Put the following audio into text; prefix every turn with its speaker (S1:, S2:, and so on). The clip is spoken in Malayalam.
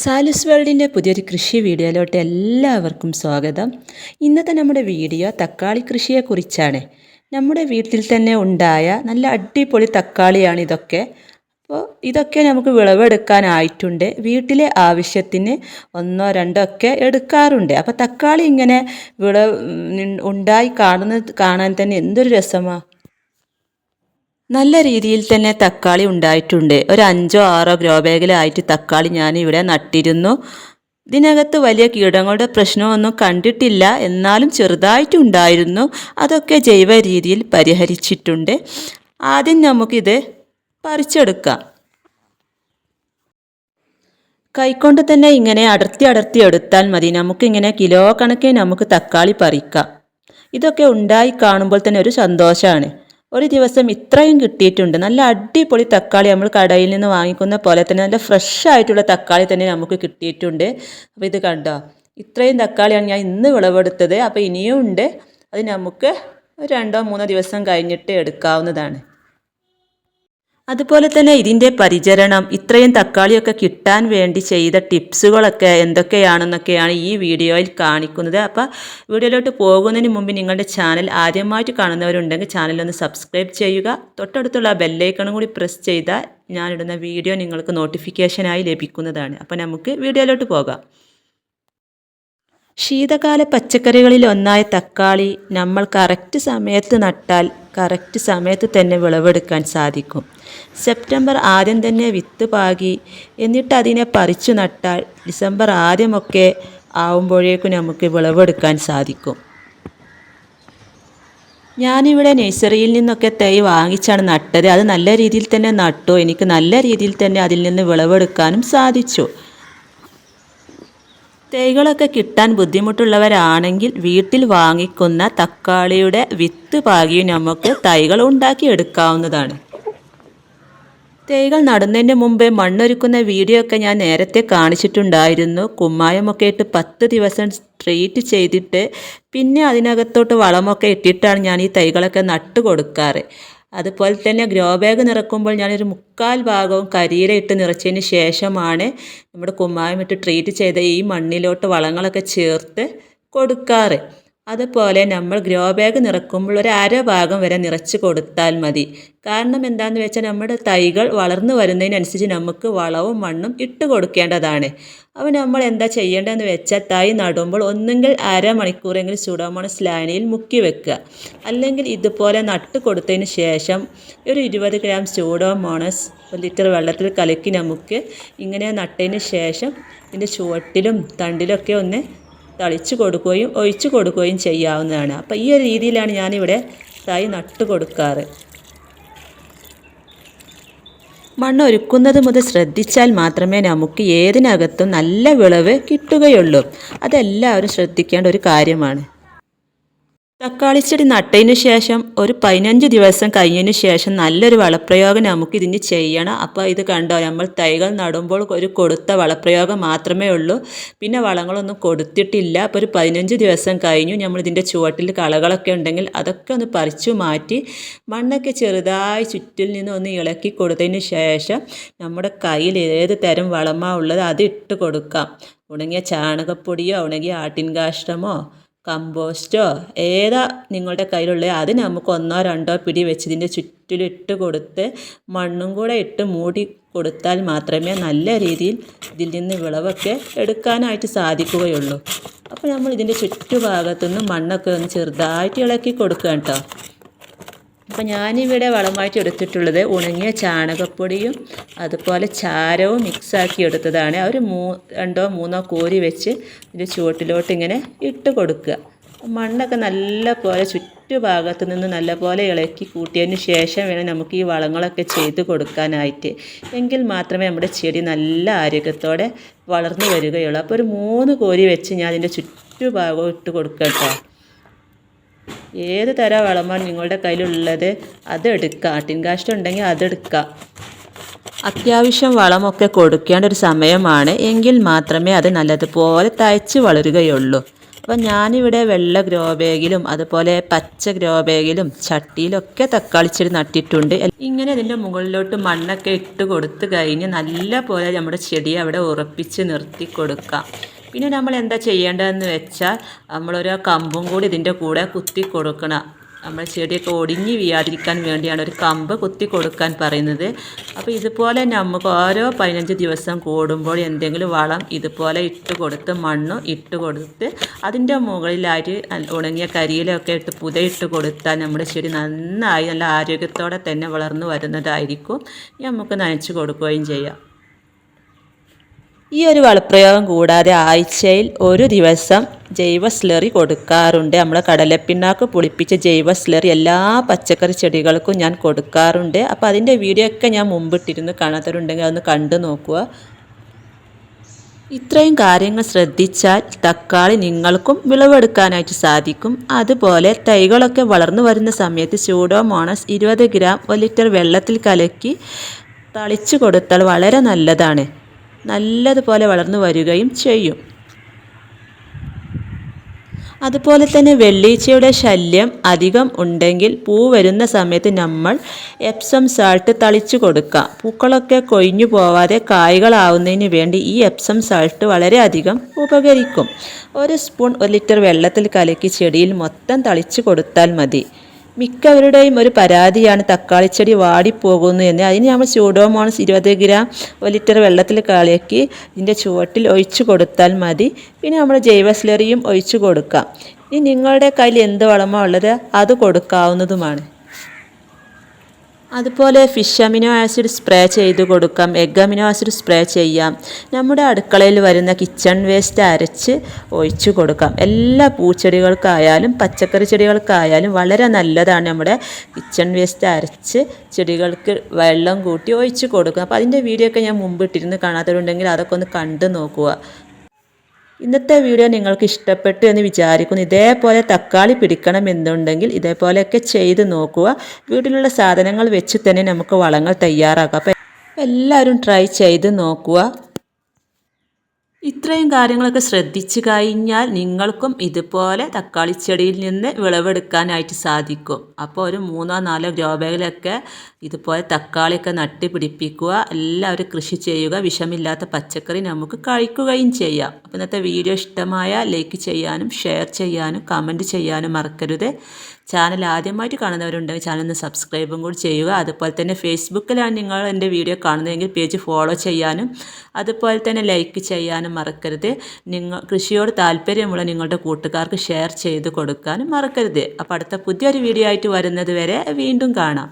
S1: സാലിസ് വേൾഡിന്റെ പുതിയൊരു കൃഷി വീഡിയോയിലോട്ട് എല്ലാവർക്കും സ്വാഗതം. ഇന്നത്തെ നമ്മുടെ വീഡിയോ തക്കാളി കൃഷിയെക്കുറിച്ചാണ്. നമ്മുടെ വീട്ടിൽ തന്നെ ഉണ്ടായ നല്ല അടിപൊളി തക്കാളിയാണ് ഇതൊക്കെ. അപ്പോൾ ഇതൊക്കെ നമുക്ക് വിളവെടുക്കാനായിട്ടുണ്ട്. വീട്ടിലെ ആവശ്യത്തിന് ഒന്നോ രണ്ടോ ഒക്കെ എടുക്കാറുണ്ട്. അപ്പോൾ തക്കാളി ഇങ്ങനെ വിളവ് ഉണ്ടായി കാണുന്നത് കാണാൻ തന്നെ എന്തൊരു രസമാണ് നല്ല രീതിയിൽ തന്നെ തക്കാളി ഉണ്ടായിട്ടുണ്ട്. ഒരു അഞ്ചോ ആറോ ഗ്രോ ബാഗിലായിട്ട് തക്കാളി ഞാൻ ഇവിടെ നട്ടിരുന്നു. ഇതിനകത്ത് വലിയ കീടങ്ങളുടെ പ്രശ്നമൊന്നും കണ്ടിട്ടില്ല. എന്നാലും ചെറുതായിട്ടുണ്ടായിരുന്നു അതൊക്കെ ജൈവ രീതിയിൽ പരിഹരിച്ചിട്ടുണ്ട്. ആദ്യം നമുക്കിത് പറിച്ചെടുക്കാം. കൈക്കൊണ്ട് തന്നെ ഇങ്ങനെ അടർത്തി അടർത്തി എടുത്താൽ മതി. നമുക്കിങ്ങനെ കിലോ കണക്കിന് നമുക്ക് തക്കാളി പറിക്കാം. ഇതൊക്കെ ഉണ്ടായി കാണുമ്പോൾ തന്നെ ഒരു സന്തോഷമാണ് ഒരു ദിവസം ഇത്രയും കിട്ടിയിട്ടുണ്ട്. നല്ല അടിപൊളി തക്കാളി നമ്മൾ കടയിൽ നിന്ന് വാങ്ങിക്കുന്ന പോലെ തന്നെ നല്ല ഫ്രഷ് ആയിട്ടുള്ള തക്കാളി തന്നെ നമുക്ക് കിട്ടിയിട്ടുണ്ട്. അപ്പോൾ ഇത് കണ്ടോ? ഇത്രയും തക്കാളിയാണ് ഞാൻ ഇന്ന് വിളവെടുത്തത്. അപ്പോൾ ഇനിയും ഉണ്ട്. അത് നമുക്ക് രണ്ടോ മൂന്നോ ദിവസം കഴിഞ്ഞിട്ട് എടുക്കാവുന്നതാണ്. അതുപോലെ തന്നെ ഇതിന്റെ പരിചരണം ഇത്രയും തക്കാളിയൊക്കെ കിട്ടാൻ വേണ്ടി ചെയ്ത ടിപ്സുകളൊക്കെ എന്തൊക്കെയാണെന്നൊക്കെയാണ് ഈ വീഡിയോയിൽ കാണിക്കുന്നത്. അപ്പോൾ വീഡിയോയിലോട്ട് പോകുന്നതിന് മുമ്പ് നിങ്ങളുടെ ചാനൽ ആദ്യമായിട്ട് കാണുന്നവരുണ്ടെങ്കിൽ ചാനലൊന്ന് സബ്സ്ക്രൈബ് ചെയ്യുക. തൊട്ടടുത്തുള്ള ബെല്ലൈക്കണും കൂടി പ്രസ് ചെയ്താൽ ഞാനിടുന്ന വീഡിയോ നിങ്ങൾക്ക് നോട്ടിഫിക്കേഷനായി ലഭിക്കുന്നതാണ്. അപ്പോൾ നമുക്ക് വീഡിയോയിലോട്ട് പോകാം. ശീതകാല പച്ചക്കറികളിൽ ഒന്നായ തക്കാളി നമ്മൾ കറക്റ്റ് സമയത്ത് നട്ടാൽ കറക്റ്റ് സമയത്ത് തന്നെ വിളവെടുക്കാൻ സാധിക്കും. സെപ്റ്റംബർ ആദ്യം തന്നെ വിത്ത് പാകി എന്നിട്ട് അതിനെ പറിച്ചു നട്ടാൽ ഡിസംബർ ആദ്യമൊക്കെ ആവുമ്പോഴേക്കും നമുക്ക് വിളവെടുക്കാൻ സാധിക്കും. ഞാനിവിടെ നഴ്സറിയിൽ നിന്നൊക്കെ തൈ വാങ്ങിച്ചാണ് നട്ടത്. അത് നല്ല രീതിയിൽ തന്നെ നട്ടു. എനിക്ക് നല്ല രീതിയിൽ തന്നെ അതിൽ നിന്ന് വിളവെടുക്കാനും സാധിച്ചു. തൈകളൊക്കെ കിട്ടാൻ ബുദ്ധിമുട്ടുള്ളവരാണെങ്കിൽ വീട്ടിൽ വാങ്ങിക്കുന്ന തക്കാളിയുടെ വിത്ത് പാകിയും നമുക്ക് തൈകൾ ഉണ്ടാക്കി എടുക്കാവുന്നതാണ്. തൈകൾ നടുന്നതിന് മുമ്പേ മണ്ണൊരുക്കുന്ന വീഡിയോ ഒക്കെ ഞാൻ നേരത്തെ കാണിച്ചിട്ടുണ്ടായിരുന്നു. കുമ്മായമൊക്കെ ഇട്ട് പത്ത് ദിവസം ട്രീറ്റ് ചെയ്തിട്ട് പിന്നെ അതിനകത്തോട്ട് വളമൊക്കെ ഇട്ടിട്ടാണ് ഞാൻ ഈ തൈകളൊക്കെ നട്ടു കൊടുക്കാറ് അതുപോലെ തന്നെ ഗ്രോ ബാഗ് നിറക്കുമ്പോൾ ഞാനൊരു മുക്കാൽ ഭാഗവും കരിയില ഇട്ട് നിറച്ചതിന് ശേഷമാണ് നമ്മുടെ കുമ്മായം ഇട്ട് ട്രീറ്റ് ചെയ്ത ഈ മണ്ണിലോട്ട് വളങ്ങളൊക്കെ ചേർത്ത് കൊടുക്കാറ്. അതുപോലെ നമ്മൾ ഗ്രോ ബാഗ് നിറക്കുമ്പോൾ ഒരു അര ഭാഗം വരെ നിറച്ച് കൊടുത്താൽ മതി. കാരണം എന്താണെന്ന് വെച്ചാൽ നമ്മുടെ തൈകൾ വളർന്നു വരുന്നതിനനുസരിച്ച് നമുക്ക് വളവും മണ്ണും ഇട്ട് കൊടുക്കേണ്ടതാണ്. അപ്പോൾ നമ്മൾ എന്താ ചെയ്യേണ്ടതെന്ന് വെച്ചാൽ തൈ നടുമ്പോൾ ഒന്നുകിൽ അരമണിക്കൂറെങ്കിലും സുഡോമോണസ് സ്ലാനിയിൽ മുക്കി വെക്കുക. അല്ലെങ്കിൽ ഇതുപോലെ നട്ട് കൊടുത്തതിന് ശേഷം ഒരു ഇരുപത് ഗ്രാം സ്യൂഡോമോണസ് ഒരു ലിറ്റർ വെള്ളത്തിൽ കലക്കി നമുക്ക് ഇങ്ങനെ നട്ടതിന് ശേഷം ഇതിന്റെ ചുവട്ടിലും തണ്ടിലൊക്കെ ഒന്ന് തളിച്ചു കൊടുക്കുകയും ഒഴിച്ചു കൊടുക്കുകയും ചെയ്യാവുന്നതാണ്. അപ്പോൾ ഈ ഒരു രീതിയിലാണ് ഞാനിവിടെ തൈ നട്ടു കൊടുക്കാറ്. മണ്ണ് ഒരുക്കുന്നത് മുതൽ ശ്രദ്ധിച്ചാൽ മാത്രമേ നമുക്ക് ഏതിനകത്തും നല്ല വിളവ് കിട്ടുകയുള്ളൂ. അതെല്ലാവരും ശ്രദ്ധിക്കേണ്ട ഒരു കാര്യമാണ്. തക്കാളിച്ചെടി നട്ടതിന് ശേഷം ഒരു പതിനഞ്ച് ദിവസം കഴിഞ്ഞതിന് ശേഷം നല്ലൊരു വളപ്രയോഗം നമുക്ക് ഇതിന് ചെയ്യണം. അപ്പോൾ ഇത് കണ്ടോ നമ്മൾ തൈകൾ നടുമ്പോൾ ഒരു കൊടുത്ത വളപ്രയോഗം മാത്രമേ ഉള്ളൂ. പിന്നെ വളങ്ങളൊന്നും കൊടുത്തിട്ടില്ല. അപ്പോൾ ഒരു പതിനഞ്ച് ദിവസം കഴിഞ്ഞു. നമ്മൾ ഇതിന്റെ ചുവട്ടിൽ കളകളൊക്കെ ഉണ്ടെങ്കിൽ അതൊക്കെ ഒന്ന് പറിച്ചു മാറ്റി മണ്ണൊക്കെ ചെറുതായി ചുറ്റിൽ നിന്ന് ഒന്ന് ഇളക്കി കൊടുത്തതിന് ശേഷം നമ്മുടെ കയ്യിൽ ഏത് തരം വളമാ ഉള്ളത് അത് ഇട്ട് കൊടുക്കാം. ഉണങ്ങിയ ചാണകപ്പൊടിയോ ഉണങ്ങിയ ആട്ടിൻ കാഷ്ടമോ കമ്പോസ്റ്റോ. ഏതാ നിങ്ങളുടെ കയ്യിലുള്ളത്? അത് നമുക്ക് ഒന്നോ രണ്ടോ പിടി വെച്ച് ഇതിന്റെ ചുറ്റിലിട്ട് കൊടുത്ത് മണ്ണും കൂടെ ഇട്ട് മൂടി കൊടുത്താൽ മാത്രമേ നല്ല രീതിയിൽ ഇതിൽ നിന്ന് വിളവൊക്കെ എടുക്കാനായിട്ട് സാധിക്കുകയുള്ളൂ. അപ്പോൾ നമ്മൾ ഇതിന്റെ ചുറ്റുഭാഗത്തുനിന്ന് മണ്ണൊക്കെ ഒന്ന് ചെറുതായിട്ട് ഇളക്കി കൊടുക്കുക കേട്ടോ. അപ്പം ഞാനിവിടെ വളമായിട്ട് എടുത്തിട്ടുള്ളത് ഉണങ്ങിയ ചാണകപ്പൊടിയും അതുപോലെ ചാരവും മിക്സാക്കി എടുത്തതാണ്. ഒരു മൂ രണ്ടോ മൂന്നോ കോരി വെച്ച് ഇതിന്റെ ചുവട്ടിലോട്ട് ഇങ്ങനെ ഇട്ട് കൊടുക്കുക. മണ്ണൊക്കെ നല്ല പോലെ ചുറ്റുഭാഗത്തു നിന്ന് നല്ലപോലെ ഇളക്കി കൂട്ടിയതിന് ശേഷം വേണം നമുക്ക് ഈ വളങ്ങളൊക്കെ ചെയ്ത് കൊടുക്കാനായിട്ട്. എങ്കിൽ മാത്രമേ നമ്മുടെ ചെടി നല്ല ആരോഗ്യത്തോടെ വളർന്നു വരികയുള്ളൂ. അപ്പോൾ ഒരു മൂന്ന് കോരി വെച്ച് ഞാൻ അതിന്റെ ചുറ്റുഭാഗവും ഇട്ട് കൊടുക്കട്ടോ ഏത് തരം വളമാണ് നിങ്ങളുടെ കയ്യിലുള്ളത്? അതെടുക്കുക ആട്ടിൻകാഷ്ടം ആട്ടിൻ കാഷ്ടം ഉണ്ടെങ്കിൽ അതെടുക്കുക അത്യാവശ്യം വളമൊക്കെ കൊടുക്കേണ്ട ഒരു സമയമാണ്. എങ്കിൽ മാത്രമേ അത് നല്ലതുപോലെ തയ്ച്ച് വളരുകയുള്ളൂ. അപ്പം ഞാനിവിടെ വെള്ള ഗ്രോ ബാഗിലും അതുപോലെ പച്ച ഗ്രോ ബാഗിലും ചട്ടിയിലൊക്കെ തക്കാളി ചെടി നട്ടിട്ടുണ്ട്. ഇങ്ങനെ അതിന്റെ മുകളിലോട്ട് മണ്ണൊക്കെ ഇട്ട് കൊടുത്തു കഴിഞ്ഞ് നല്ല പോലെ നമ്മുടെ ചെടി അവിടെ ഉറപ്പിച്ച് നിർത്തി കൊടുക്കാം. പിന്നെ നമ്മൾ എന്താ ചെയ്യേണ്ടതെന്ന് വെച്ചാൽ നമ്മളൊരു കമ്പും കൂടി ഇതിന്റെ കൂടെ കുത്തി കൊടുക്കണം. നമ്മൾ ചെടിയൊക്കെ ഒടിഞ്ഞു വീഴാതിരിക്കാൻ വേണ്ടിയാണ് ഒരു കമ്പ് കുത്തി കൊടുക്കാൻ പറയുന്നത്. അപ്പോൾ ഇതുപോലെ നമുക്ക് ഓരോ പതിനഞ്ച് ദിവസം കൂടുമ്പോൾ എന്തെങ്കിലും വളം ഇതുപോലെ ഇട്ട് കൊടുത്ത് മണ്ണ് ഇട്ട് കൊടുത്ത് അതിന്റെ മുകളിലായിട്ട് ഉണങ്ങിയ കരിയിലൊക്കെ ഇട്ട് പുതയിട്ട് കൊടുത്താൽ നമ്മുടെ ചെടി നന്നായി നല്ല ആരോഗ്യത്തോടെ തന്നെ വളർന്നു വരുന്നതായിരിക്കും. നമുക്ക് നനച്ച് കൊടുക്കുകയും ചെയ്യാം. ഈ ഒരു വളപ്രയോഗം കൂടാതെ ആഴ്ചയിൽ ഒരു ദിവസം ജൈവ സ്ലറി കൊടുക്കാറുണ്ട്. നമ്മൾ കടലപ്പിണ്ണാക്ക് പുളിപ്പിച്ച ജൈവ സ്ലറി എല്ലാ പച്ചക്കറി ചെടികൾക്കും ഞാൻ കൊടുക്കാറുണ്ട്. അപ്പോൾ അതിന്റെ വീഡിയോ ഒക്കെ ഞാൻ മുമ്പിട്ടിരുന്ന് കാണാത്തവരുണ്ടെങ്കിൽ അതൊന്ന് കണ്ടു നോക്കുക. ഇത്രയും കാര്യങ്ങൾ ശ്രദ്ധിച്ചാൽ തക്കാളി നിങ്ങൾക്കും വിളവെടുക്കാനായിട്ട് സാധിക്കും. അതുപോലെ തൈകളൊക്കെ വളർന്നു വരുന്ന സമയത്ത് സ്യൂഡോമോണസ് ഇരുപത് ഗ്രാം ഒരു ലിറ്റർ വെള്ളത്തിൽ കലക്കി തളിച്ചു കൊടുത്താൽ വളരെ നല്ലതാണ്. നല്ലതുപോലെ വളർന്നു വരികയും ചെയ്യും. അതുപോലെ തന്നെ വെള്ളീച്ചയുടെ ശല്യം അധികം ഉണ്ടെങ്കിൽ പൂ വരുന്ന സമയത്ത് നമ്മൾ എപ്സം സാൾട്ട് തളിച്ചു കൊടുക്കുക. പൂക്കളൊക്കെ കൊഴിഞ്ഞു പോവാതെ കായ്കളാവുന്നതിന് വേണ്ടി ഈ എപ്സം സാൾട്ട് വളരെയധികം ഉപകരിക്കും. ഒരു സ്പൂൺ ഒരു ലിറ്റർ വെള്ളത്തിൽ കലക്കി ചെടിയിൽ മൊത്തം തളിച്ചു കൊടുത്താൽ മതി. മിക്കവരുടെയും ഒരു പരാതിയാണ് തക്കാളിച്ചെടി വാടിപ്പോകുന്നു എന്ന്. അതിന് നമ്മൾ സ്യൂഡോമോണസ് ഇരുപത് ഗ്രാം ഒരു ലിറ്റർ വെള്ളത്തിൽ കളിയാക്കി ഇതിന്റെ ചുവട്ടിൽ ഒഴിച്ചു കൊടുത്താൽ മതി. പിന്നെ നമ്മൾ ജൈവ സ്ലറിയും ഒഴിച്ചു കൊടുക്കാം. ഇനി നിങ്ങളുടെ കയ്യിൽ എന്ത് വളമോ ഉള്ളത്? അത് കൊടുക്കാവുന്നതുമാണ്. അതുപോലെ ഫിഷ് അമിനോ ആസിഡ് സ്പ്രേ ചെയ്ത് കൊടുക്കാം. എഗ് അമിനോ ആസിഡ് സ്പ്രേ ചെയ്യാം. നമ്മുടെ അടുക്കളയിൽ വരുന്ന കിച്ചൺ വേസ്റ്റ് അരച്ച് ഒഴിച്ചു കൊടുക്കാം. എല്ലാ പൂച്ചെടികൾക്കായാലും പച്ചക്കറി ചെടികൾക്കായാലും വളരെ നല്ലതാണ് നമ്മുടെ കിച്ചൺ വേസ്റ്റ് അരച്ച് ചെടികൾക്ക് വെള്ളം കൂട്ടി ഒഴിച്ചു കൊടുക്കുക. അപ്പോൾ അതിന്റെ വീഡിയോ ഒക്കെ ഞാൻ മുമ്പ് ഇട്ടിരുന്ന് കാണാത്തവരുണ്ടെങ്കിൽ അതൊക്കെ ഒന്ന് കണ്ടു നോക്കുക. ഇന്നത്തെ വീഡിയോ നിങ്ങൾക്ക് ഇഷ്ടപ്പെട്ടു എന്ന് വിചാരിക്കുന്നു. ഇതേപോലെ തക്കാളി പിടിക്കണം പിടിക്കണമെന്നുണ്ടെങ്കിൽ ഇതേപോലെയൊക്കെ ചെയ്ത് നോക്കുക. വീട്ടിലുള്ള സാധനങ്ങൾ വെച്ച് തന്നെ നമുക്ക് വളങ്ങൾ തയ്യാറാക്കാം. അപ്പം എല്ലാവരും ട്രൈ ചെയ്ത് നോക്കുക. ഇത്രയും കാര്യങ്ങളൊക്കെ ശ്രദ്ധിച്ചു കഴിഞ്ഞാൽ നിങ്ങൾക്കും ഇതുപോലെ തക്കാളി ചെടിയിൽ നിന്ന് വിളവെടുക്കാനായിട്ട് സാധിക്കും. അപ്പോൾ ഒരു മൂന്നോ നാലോ ഗ്രോ ഇതുപോലെ തക്കാളിയൊക്കെ നട്ട് പിടിപ്പിക്കുക എല്ലാവരും കൃഷി ചെയ്യുക വിഷമില്ലാത്ത പച്ചക്കറി നമുക്ക് കഴിക്കുകയും ചെയ്യാം. അപ്പോൾ ഇന്നത്തെ വീഡിയോ ഇഷ്ടമായ ലൈക്ക് ചെയ്യാനും ഷെയർ ചെയ്യാനും കമന്റ് ചെയ്യാനും മറക്കരുത്. ചാനൽ ആദ്യമായിട്ട് കാണുന്നവരുണ്ടെങ്കിൽ ചാനൽ ഒന്ന് സബ്സ്ക്രൈബും കൂടി ചെയ്യുക. അതുപോലെ തന്നെ ഫേസ്ബുക്കിലാണ് നിങ്ങൾ എന്റെ വീഡിയോ കാണുന്നതെങ്കിൽ പേജ് ഫോളോ ചെയ്യാനും അതുപോലെ തന്നെ ലൈക്ക് ചെയ്യാനും മറക്കരുത്. നിങ്ങൾ കൃഷിയോട് താല്പര്യമുള്ള നിങ്ങളുടെ കൂട്ടുകാർക്ക് ഷെയർ ചെയ്ത് കൊടുക്കാനും മറക്കരുത്. അപ്പോൾ അടുത്ത പുതിയൊരു വീഡിയോ ആയിട്ട് വരുന്നത് വരെ വീണ്ടും കാണാം.